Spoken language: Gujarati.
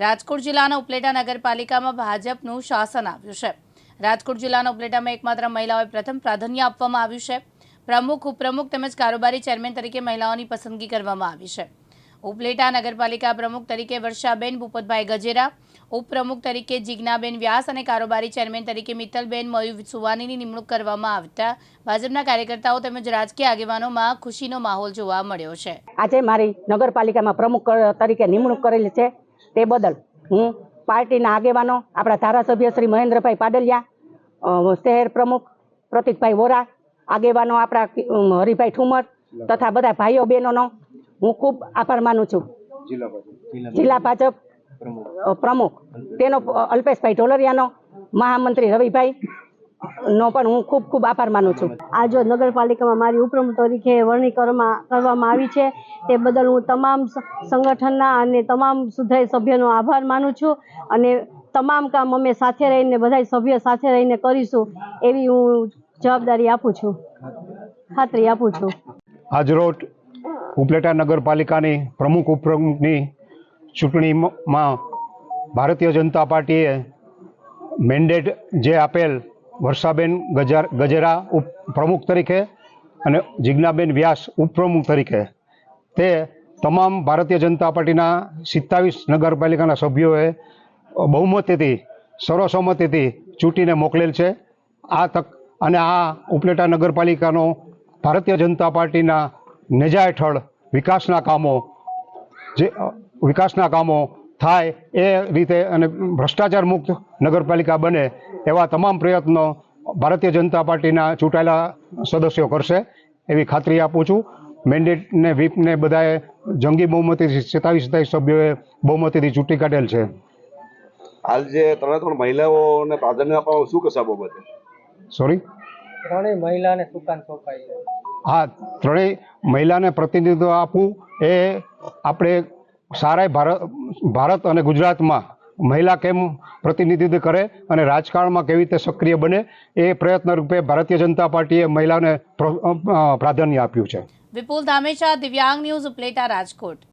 રાજકોટ જિલ્લાના ઉપલેટા નગરપાલિકામાં ભાજપનું શાસન આવ્યું છે. રાજકોટ જિલ્લાના ઉપલેટામાં એકમાત્ર મહિલાઓએ પ્રથમ પ્રાધાન્ય આપવામાં આવ્યું છે. પ્રમુખ, ઉપપ્રમુખ તેમજ કારોબારી ચેરમેન તરીકે મહિલાઓની પસંદગી કરવામાં આવી છે. ઉપલેટા નગરપાલિકા પ્રમુખ તરીકે વર્ષાબેન ભૂપતભાઈ ગજેરા, ઉપપ્રમુખ તરીકે જિજ્ઞાબેન વ્યાસ અને કારોબારી ચેરમેન તરીકે મિત્તલબેન મયુર સુવાનીની નિમણૂક કરવામાં આવતા ભાજપના કાર્યકર્તાઓ તેમજ રાજકીય આગેવાનોમાં ખુશીનો માહોલ જોવા મળ્યો છે. આજે મારી નગરપાલિકામાં પ્રમુખ તરીકે નિમણૂક કરેલી છે. તે બદલ હું પાર્ટીના આગેવાનો આપણા ધારાસભ્ય શ્રી મહેન્દ્રભાઈ પાડલિયા શહેર પ્રમુખ પ્રતિકભાઈ વોરા આગેવાનો આપણા હરિભાઈ ઠુમર તથા બધા ભાઈઓ બહેનોનો હું ખૂબ આભાર માનું છું. જિલ્લા ભાજપ. પ્રમુખ. તેનો અલ્પેશભાઈ ઢોલરિયાનો મહામંત્રી રવિભાઈ નો, પણ હું ખૂબ ખૂબ આભાર માનું છું. આ જો નગરપાલિકામાં મારી ઉપપ્રમુખ તરીકે વરણી કરવામાં કરવામાં આવી છે, તે બદલ હું તમામ સંગઠનના અને તમામ સુધાઈ સભ્યનો આભાર માનું છું અને તમામ કામ અમે સાથે રહીને બધા સભ્ય સાથે રહીને કરીશું એવી હું જવાબદારી આપું છું. ખાતરી આપું છું. આજરોજ ઉપલેટા નગરપાલિકાની પ્રમુખ ઉપપ્રમુખની ચૂંટણીમાં ભારતીય જનતા પાર્ટીએ મેન્ડેટ જે આપેલ વર્ષાબેન ગજાર, ગજેરા ઉપ, પ્રમુખ તરીકે અને જિજ્ઞાબેન વ્યાસ ઉપપ્રમુખ તરીકે. તે તમામ ભારતીય જનતા પાર્ટીના સિત્તાવીસ નગરપાલિકાના સભ્યોએ બહુમતીથી, સર્વસંમતિથી ચૂંટીને મોકલેલ છે. આ તક, અને આ ઉપલેટા નગરપાલિકાનો ભારતીય જનતા પાર્ટીના નેજા હેઠળ વિકાસના કામો જે વિકાસના કામો થાય એ રીતે અને ભ્રષ્ટાચાર મુક્ત નગરપાલિકા બને એવા તમામ પ્રયત્નો ભારતીય જનતા પાર્ટીના ચૂંટાયેલા સદસ્યો કરશે એવી ખાતરી આપું છું. મેન્ડેટને વ્હીપને બધાએ જંગી બહુમતીથી સત્તાવીસ સત્તાવીસ સભ્યોએ બહુમતીથી ચૂંટી કાઢેલ છે. હાલ જે ત્રણે ત્રણ મહિલાઓને પ્રાધાન્ય આપવામાં શું કશા બાબતે? સોરી ત્રણેય મહિલાને સુકાન સોંપાઈ હા ત્રણેય મહિલાને પ્રતિનિધિત્વ આપવું એ આપણે સારા ભારત ભારત અને ગુજરાતમાં મહિલા કેમ પ્રતિનિધિત્વ કરે અને રાજકારણમાં કેવી રીતે સક્રિય બને એ પ્રયત્ન રૂપે ભારતીય જનતા પાર્ટીએ મહિલાને પ્રાધાન્ય આપ્યું છે. વિપુલ ધામેચા, દિવ્યાંગ ન્યૂઝ ઉપલેટા રાજકોટ.